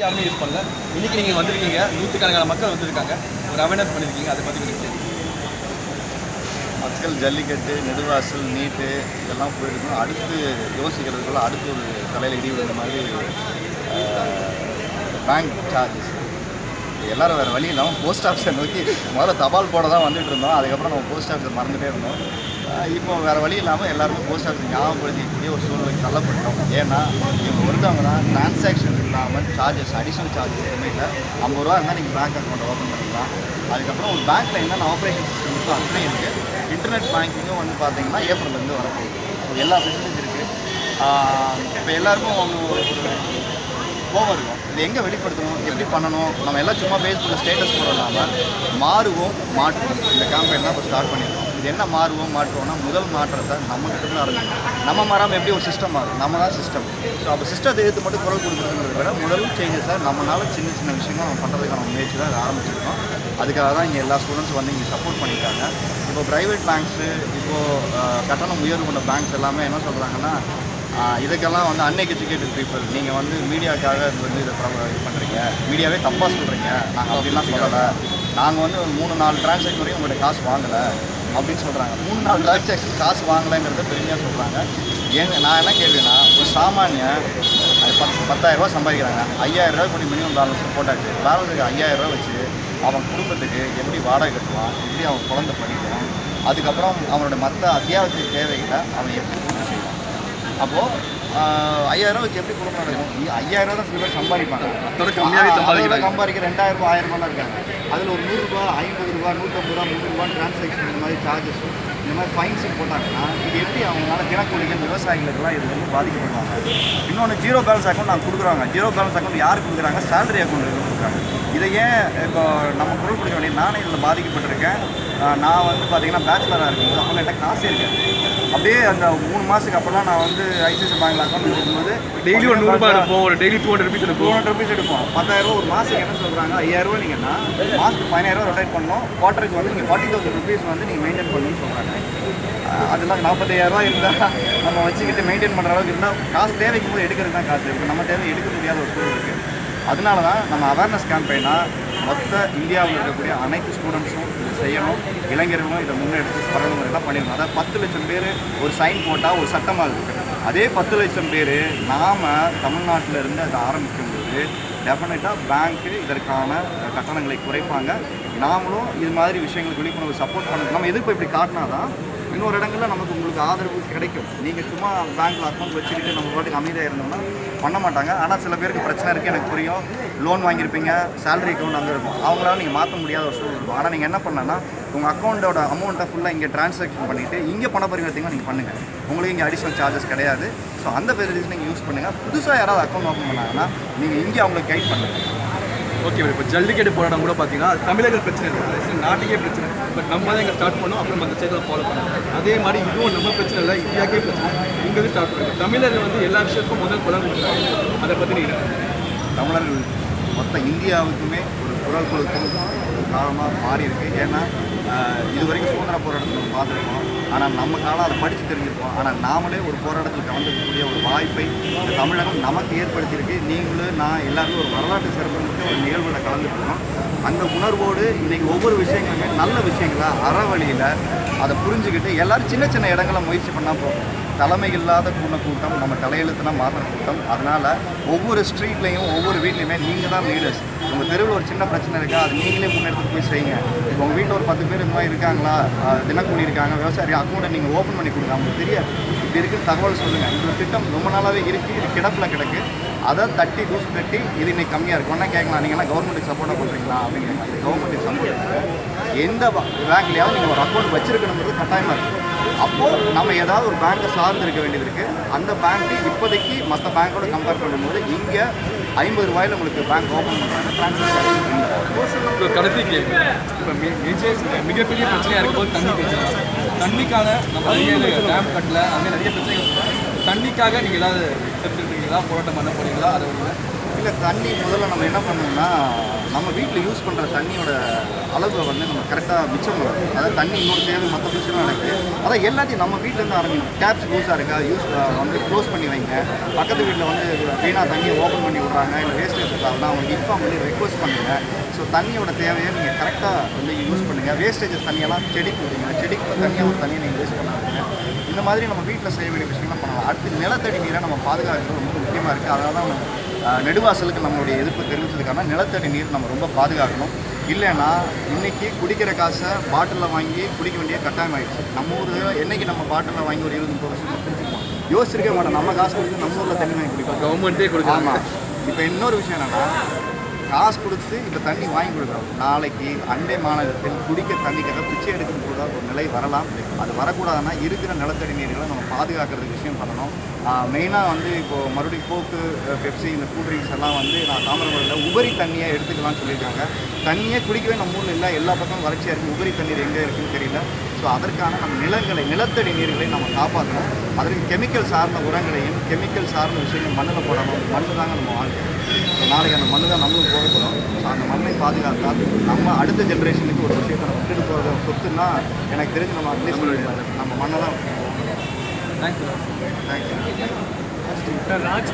யாருமே யூஸ் பண்ணல. இன்னைக்கு நீங்கள் வந்திருக்கீங்க. நூற்றுக்கணக்கான மக்கள் வந்திருக்காங்க. ஒரு அவேர்னஸ் பண்ணியிருக்கீங்க அதை பற்றி கொஞ்சம் மக்கள் ஜல்லிக்கட்டு நெடுவாசல் நீட்டு இதெல்லாம் போயிருக்கணும் அடுத்து யோசிக்கிறதுக்குள்ள அடுத்து ஒரு தலையில் இடி விழுந்த மாதிரி பேங்க் சார்ஜஸ் எல்லாரும் வேறு வழி இல்லாமல் போஸ்ட் ஆஃபீஸை நோக்கி முதல்ல தபால் போட தான் வந்துட்டு இருந்தோம். அதுக்கப்புறம் நம்ம போஸ்ட் ஆஃபீஸை மறந்துட்டே இருந்தோம். இப்போ வேறு வழி இல்லாமல் எல்லாருமே போஸ்ட் ஆஃபீஸ் ஞாபகப்படுத்திக்கூடிய ஒரு சூழ்நிலைக்கு தள்ளப்பட்டோம் ஏன்னா இவங்க ஒருத்தவங்க தான் டிரான்சாக்ஷன் இல்லாமல் சார்ஜஸ் அடிஷனல் சார்ஜஸ் எதுவுமே இல்லை. ஐம்பது ரூபா இருந்தால் நீங்கள் பேங்க் அக்கௌண்ட் ஓப்பன் பண்ணிக்கலாம். அதுக்கப்புறம் ஒரு பேங்க்கில் என்னென்ன ஆப்ரேஷன் சிஸ்டம் இருக்கோ அதுலேயும் இருக்குது இன்டர்நெட் பேங்கிங்கும் வந்து பார்த்தீங்கன்னா ஏப்ரல்லேருந்து வரப்போகுது. ஸோ எல்லா ஃபெசிலிட்டிஸ் இருக்குது இப்போ எல்லாருக்கும் ஒன்று ஒரு கோவம் இருக்கும். இது எங்கே வெளிப்படுத்தணும்? எப்படி பண்ணணும்? நம்ம எல்லாம் சும்மா ஃபேஸ்புக்கில் ஸ்டேட்டஸ் போட இல்லாமல் மாறுவோம் மாற்றுவோம் இந்த கேம்பெயின் தான் இப்போ ஸ்டார்ட் பண்ணியிருக்கோம். இது என்ன மாறுவோம் மாற்றுவோம்னா முதல் மாற்றத்தை நம்ம கிட்ட இருந்து ஆரம்பிக்கும். நம்ம மாறாமல் எப்படி ஒரு சிஸ்டம் மாறும்? நம்ம தான் சிஸ்டம் ஸோ அப்போ சிஸ்டத்தை எடுத்து மட்டும் குரல் கொடுக்குறதுங்கிறத விட முதல் சேஞ்சஸை நம்மளால சின்ன சின்ன விஷயங்கள் நம்ம பண்ணுறதுக்கான முயற்சி தான் ஆரம்பிச்சிருக்கோம். அதுக்காக தான் இங்கே எல்லா ஸ்டூடெண்ட்ஸ் வந்து இங்கே சப்போர்ட் பண்ணியிருக்காங்க. இப்போ ப்ரைவேட் பேங்க்ஸு இப்போது கட்டணம் உயர்வு கொண்ட பேங்க்ஸ் எல்லாமே என்ன சொல்கிறாங்கன்னா இதுக்கெல்லாம் வந்து அன்எஜுகேட்டட் பீப்புள் நீங்கள் வந்து மீடியாக்காக இது வந்து இதை ப்ரம- இது பண்ணுறீங்க மீடியாவே தப்பாக சொல்கிறீங்க நாங்கள் அப்படிலாம் சொல்லலை. நாங்கள் வந்து ஒரு மூணு நாலு டிரான்சாக்ஷன் வரையும் உங்கள்கிட்ட காசு வாங்கலை. அப்படின்னு சொல்கிறாங்க மூணு நாலு டிரான்சாக்ஷன் காசு வாங்கலைங்கிறத பெருமையாக சொல்கிறாங்க ஏன் நான் என்ன கேள்வினா ஒரு சாமானிய அது பத் பத்தாயிரம் சம்பாதிக்கிறாங்க. ஐயாயிரம் ரூபாய் பண்ணி மினிமம் பேலன்ஸ் போட்டாச்சு. பேலன்ஸுக்கு ஐயாயிரம் ரூபாய் வச்சு அவன் குடும்பத்துக்கு எப்படி வாடகை கட்டுவான் எப்படி அவன் குழந்தை படிக்கும் அதுக்கப்புறம் அவனோட மற்ற அத்தியாவசிய தேவைகளை அவன் எப்படி பூர்த்தி செய்வான் அப்போது ஐயாயிரம் வச்சு எப்படி குடும்பம் நடக்கும் ஐயாயிரம் தான் சில பேர் சம்பாதிப்பாங்க. அதோட கம்மியாவே அதோட சம்பாதிக்கிறாங்க. சம்பாதிக்க ரெண்டாயிரம் ரூபாய் ஆயிரம் ரூபாய் இருக்காங்க அதில் ஒரு நூறுரூவா ஐம்பது ரூபா நூற்றம்பது ரூபா முந்நூறுரூவா டிரான்சாக்ஷன் இந்த மாதிரி சார்ஜஸ் இந்த மாதிரி ஃபைன்ஸும் போட்டாங்கன்னா இது எப்படி அவங்களால தினக்கூலிகள் விவசாயிகளுக்கெல்லாம் இது வந்து பாதிக்கப்படுவாங்க? இன்னொன்று ஜீரோ பேலன்ஸ் அக்கௌண்ட் நாங்கள் கொடுக்குறாங்க. ஜீரோ பேலன்ஸ் அக்கௌண்ட் யார் கொடுக்குறாங்க? சேலரி அக்கௌண்ட் கொடுக்குறாங்க. இதை ஏன் இப்போ நம்ம பொருள் கொடுக்க வேண்டிய நானே இதில் பாதிக்கப்பட்டிருக்கேன். நான் வந்து பார்த்தீங்கன்னா பேச்சுலராக இருக்கும்போது என்கிட்ட காசு இருக்கு அப்படியே அந்த மூணு மாதத்துக்கு அப்போல்லாம் நான் வந்து ஐசிஐசி பேங்க்ல அக்கௌண்ட் இருக்கும்போது டெய்லி ஒரு நூறுரூபா எடுப்போம் ஒரு daily two hundred rupees two எடுப்போம் ஹண்ட்ரட் ருபீஸ் எடுப்போம். பத்தாயிரம் ரூபா ஒரு மாதத்துக்கு என்ன சொல்கிறாங்க ஐயாயிரம் ரூபா நீங்கன்னா மாதத்துக்கு பதினாயிரம் ரூபா ரொட்டேட் பண்ணணும். குவார்ட்டருக்கு வந்து நீங்கள் ஃபார்ட்டி தௌசண்ட் ருபீஸ் வந்து நீங்கள் மெயின்டைன் பண்ணணும்னு சொல்கிறாங்க அதெல்லாம் நாற்பத்தையாயிரம் ரூபா இருந்தால் நம்ம வச்சுக்கிட்டு மெயின்டைன் பண்ணுற அளவுக்கு இருந்தால் காசு தேவைக்கும் போது எடுக்கிறது தான் காசு. இப்போ நம்ம தேவை எடுக்க முடியாத ஒரு சூழல் இருக்குது அதனால தான் நம்ம அவேர்னஸ் கேம்பெயினாக மொத்த இந்தியாவில் இருக்கக்கூடிய அனைத்து ஸ்டூடெண்ட்ஸும் இதை செய்யணும். இளைஞர்களும் இதை முன்னெடுத்து பண்ணணும் எல்லாம் பண்ணிடணும். அதாவது பத்து லட்சம் பேர் ஒரு சைன் போட்டால் ஒரு சட்டமாக இருக்குது அதே பத்து லட்சம் பேர் நாம் தமிழ்நாட்டில் இருந்து அதை ஆரம்பிக்கும்போது டெஃபினட்டாக பேங்க்கு இதற்கான கட்டணங்களை குறைப்பாங்க. நாமளும் இது மாதிரி விஷயங்களுக்கு விழிப்புணர்வு சப்போர்ட் பண்ணணும். நம்ம எதிர்ப்பு இப்படி காட்டினா தான் இன்னொரு இடங்கள்ல நமக்கு உங்களுக்கு ஆதரவு கிடைக்கும். நீங்கள் சும்மா பேங்க்கில் அக்கௌண்ட் வச்சுக்கிட்டு நம்ம பாட்டுக்கு அமைதியாக இருந்தோம்னா பண்ண மாட்டாங்க. ஆனால் சில பேருக்கு பிரச்சனை இருக்குது எனக்கு புரியும். லோன் வாங்கியிருப்பீங்க சேலரி அக்கௌண்ட் அங்கே இருக்கும். அவங்களால நீங்கள் மாற்ற முடியாத ஒரு சூழல் இருக்கும். ஆனால் நீங்கள் என்ன பண்ணனா உங்கள் அக்கௌண்ட்டோட அமௌண்ட்டை ஃபுல்லாக இங்கே டிரான்சாக்ஷன் பண்ணிவிட்டு இங்கே பண பரிவர்த்தனை நீங்கள் பண்ணுங்கள் உங்களுக்கு இங்கே அடிஷனல் சார்ஜஸ் கிடையாது. ஸோ அந்த ஃபெசிலிட்டிஸ் நீங்கள் யூஸ் பண்ணுங்கள் புதுசாக யாராவது அக்கௌண்ட் ஓப்பன் பண்ணாங்கன்னா நீங்கள் இங்கே அவங்களுக்கு கைட் பண்ணுங்கள் ஓகே இப்போ ஜல்லிக்கட்டு போராட்டம் கூட பார்த்தீங்கன்னா தமிழர்கள் பிரச்சனை இல்லை. நாட்டுக்கே பிரச்சனை. பட் நம்ம தான் இங்கே ஸ்டார்ட் பண்ணோம் அப்புறம் அந்த ஸ்டேட்டில் ஃபாலோ பண்ணோம். அதே மாதிரி இதுவும் நம்ம பிரச்சனை இல்லை இந்தியாக்கே பிரச்சனை இங்கேருந்து ஸ்டார்ட் பண்ணுங்க. தமிழர்கள் வந்து எல்லா விஷயத்துக்கும் முதல் குரல் கொடுக்குறாங்க. அதை பற்றி நீங்கள் தமிழர்கள் மொத்த இந்தியாவுக்குமே ஒரு குரல் கொடுக்கும் காரணமாக மாறி இருக்குது ஏன்னா இது வரைக்கும் சுதந்திர போராட்டத்தில் நம்ம பார்த்துருக்கோம். ஆனால் நம்ம காலம் அதை படித்து தெரிஞ்சிருப்போம். ஆனால் நாமளே ஒரு போராட்டத்தில் கலந்துக்கக்கூடிய ஒரு வாய்ப்பை இந்த தமிழகம் நமக்கு ஏற்படுத்தியிருக்கு. நீங்களும் நான் எல்லாருமே ஒரு வரலாற்று சிறப்புமிக்க ஒரு நிகழ்வில் கலந்துக்கணும். அந்த உணர்வோடு இன்றைக்கி ஒவ்வொரு விஷயங்களுமே நல்ல விஷயங்களா அறவழியில் அதை புரிஞ்சுக்கிட்டு எல்லாரும் சின்ன சின்ன இடங்களை முயற்சி பண்ணால் போதும். தலைமை இல்லாத கூட்ட கூட்டம் நம்ம தலையெழுத்துனா மாற கூட்டம். அதனால் ஒவ்வொரு ஸ்ட்ரீட்லேயும் ஒவ்வொரு வீட்லேயுமே நீங்கள் தான் லீடர்ஸ் உங்கள் தெருவில் ஒரு சின்ன பிரச்சனை இருக்கா அது நீங்களே முன்னெடுத்து போய் செய்யுங்க. இப்போ உங்கள் வீட்டில் ஒரு பத்து பேர் இந்த மாதிரி இருக்காங்களா? தினக்கூலி இருக்காங்க விவசாயி அக்கௌண்ட்டை நீங்கள் ஓப்பன் பண்ணி கொடுங்க. அவங்களுக்கு தெரியாது. இப்படி இருக்குன்னு தகவல் சொல்லுங்கள் இந்த திட்டம் ரொம்ப நாளாகவே இருக்குது இது கிடப்பில் கிடக்கு. அதை தட்டி தூசு தட்டி இது இன்னைக்கு கம்மியாக இருக்கும் ஒன்றா கேட்கலாம். நீங்கள்லாம் கவர்மெண்ட்டுக்கு சப்போர்ட்டாக பண்ணுறீங்களா அப்படிங்கிற மாதிரி. கவர்மெண்ட்டுக்கு சப்போர்ட் எந்த பேங்க்லையாவது நீங்கள் ஒரு அக்கௌண்ட் வச்சிருக்கணுங்கிறது கட்டாயமாக இருக்குது அப்போது நம்ம ஏதாவது ஒரு பேங்க்கை சார்ந்து இருக்க வேண்டியது இருக்குது அந்த பேங்க்கு இப்போதைக்கு மற்ற பேங்க்கோட கம்பேர் பண்ணும்போது இங்கே ஐம்பது ரூபாயில் உங்களுக்கு பேங்க் ஓப்பன் பண்ணுறாங்க ட்ரான்ஸ்ஃபர் கடைசி கேள்வி. இப்போ மேஜர் மிகப்பெரிய பிரச்சனையாக இருக்கும்போது தண்ணி பிரச்சனை. தண்ணிக்கான நம்ம நிறைய டேம் கட்டல அங்கே நிறைய பிரச்சனைகள் தண்ணிக்காக நீங்கள் ஏதாவது steps போராட்டம் பண்ண போறீங்களா? அதை ஒரு இல்லை தண்ணி முதல்ல நம்ம என்ன பண்ணணும்னா நம்ம வீட்டில் யூஸ் பண்ணுற தண்ணியோட அளவை வந்து நம்ம கரெக்டாக மிச்சம் பண்ணணும். அதாவது தண்ணி இன்னொரு தேவை மற்ற விஷயம்லாம் நடக்குது அதான் எல்லாத்தையும் நம்ம வீட்டிலேருந்து ஆரம்பிக்கணும். டேப்ஸ் லூஸாக இருக்கா? யூஸ் வந்து க்ளோஸ் பண்ணி வைங்க. பக்கத்து வீட்டில் வந்து வீணாக தண்ணியை ஓப்பன் பண்ணி விட்றாங்க. இல்லை வேஸ்டேஜ் இருக்காங்கன்னா அவங்களுக்கு இன்ஃபார்ம் பண்ணி ரெக்வஸ்ட் பண்ணுங்கள் ஸோ தண்ணியோட தேவையை நீங்கள் கரெக்டாக வந்து யூஸ் பண்ணுங்கள் வேஸ்டேஜஸ் தண்ணியெல்லாம் செடிக்கு விடுங்க. செடிக்கு தனியாக ஒரு தண்ணியை நீங்கள் யூஸ் பண்ணாதீங்க. இந்த மாதிரி நம்ம வீட்டில் செய்ய வேண்டிய விஷயங்கள்லாம் பண்ணலாம். அடுத்து நிலத்தடி நீரை நம்ம பாதுகாக்கிறது ரொம்ப முக்கியமாக இருக்குது அதனால தான் நம்ம, நெடுவாசலுக்கு நம்மளுடைய எதிர்ப்பு தெரிவித்ததுக்கான நிலத்தடி நீர் நம்ம ரொம்ப பாதுகாக்கணும். இல்லைன்னா இன்னைக்கு குடிக்கிற காசை பாட்டிலில் வாங்கி குடிக்க வேண்டிய கட்டாயம் ஆயிடுச்சு. நம்ம ஊர் என்னைக்கு நம்ம பாட்டிலில் வாங்கி ஒரு இருபது முப்பது வருஷம் குடிச்சிருக்கோம் யோசிச்சிருக்கே மாட்டோம். நம்ம காசு கொடுத்து நம்ம ஊரில் தண்ணி வாங்கி குடிப்போம் கவர்மெண்ட்டே கொடுக்குறாங்க. ஆமாம் இப்போ இன்னொரு விஷயம் என்னன்னா காசு கொடுத்து இப்போ தண்ணி வாங்கி கொடுக்குறோம். நாளைக்கு அண்டை மாநிலத்தில் குடிக்க தண்ணிக்காக பிச்சை எடுக்கும் கூட ஒரு நிலை வரலாம். அது வரக்கூடாதுன்னா இருக்கிற நிலத்தடி நீர்களை நம்ம பாதுகாக்கிறதுக்கு விஷயம் பண்ணணும். மெயினாக வந்து இப்போது மறுபடியும் கோக்கு பெப்சி இந்த கூல் ட்ரிங்க்ஸ் எல்லாம் வந்து நான் தாமிரபுரத்தில் உபரி தண்ணியை எடுத்துக்கலாம்னு சொல்லியிருக்காங்க. தண்ணியே குடிக்கவே நம்ம ஊரில் இல்லை. எல்லா பக்கமும் வறட்சியாக இருக்குது உபரி தண்ணீர் எங்கே இருக்குன்னு தெரியல. ஸோ அதற்கான நம்ம நிலங்களை நிலத்தடி நீர்களை நம்ம காப்பாற்றணும். அதற்கு கெமிக்கல் சார்ந்த உரங்களையும் கெமிக்கல் சார்ந்த விஷயங்கள் மண்ணில் போடணும். மண்ணு தாங்க நம்ம வாழ்க்கை. நாளைக்கு அந்த மண்ணு தான் நம்மளும் போக போகிறோம் ஸோ அந்த மண்ணை பாதுகாத்தால் நம்ம அடுத்த ஜென்ரேஷனுக்கு ஒரு விஷயத்தை நம்ம விட்டுட்டு போகிறது சொத்துன்னா எனக்கு தெரிஞ்சு நம்ம அட்லீஸ்ட் நம்ம மண்ணை தான் தேங்க்யூ ராஜ்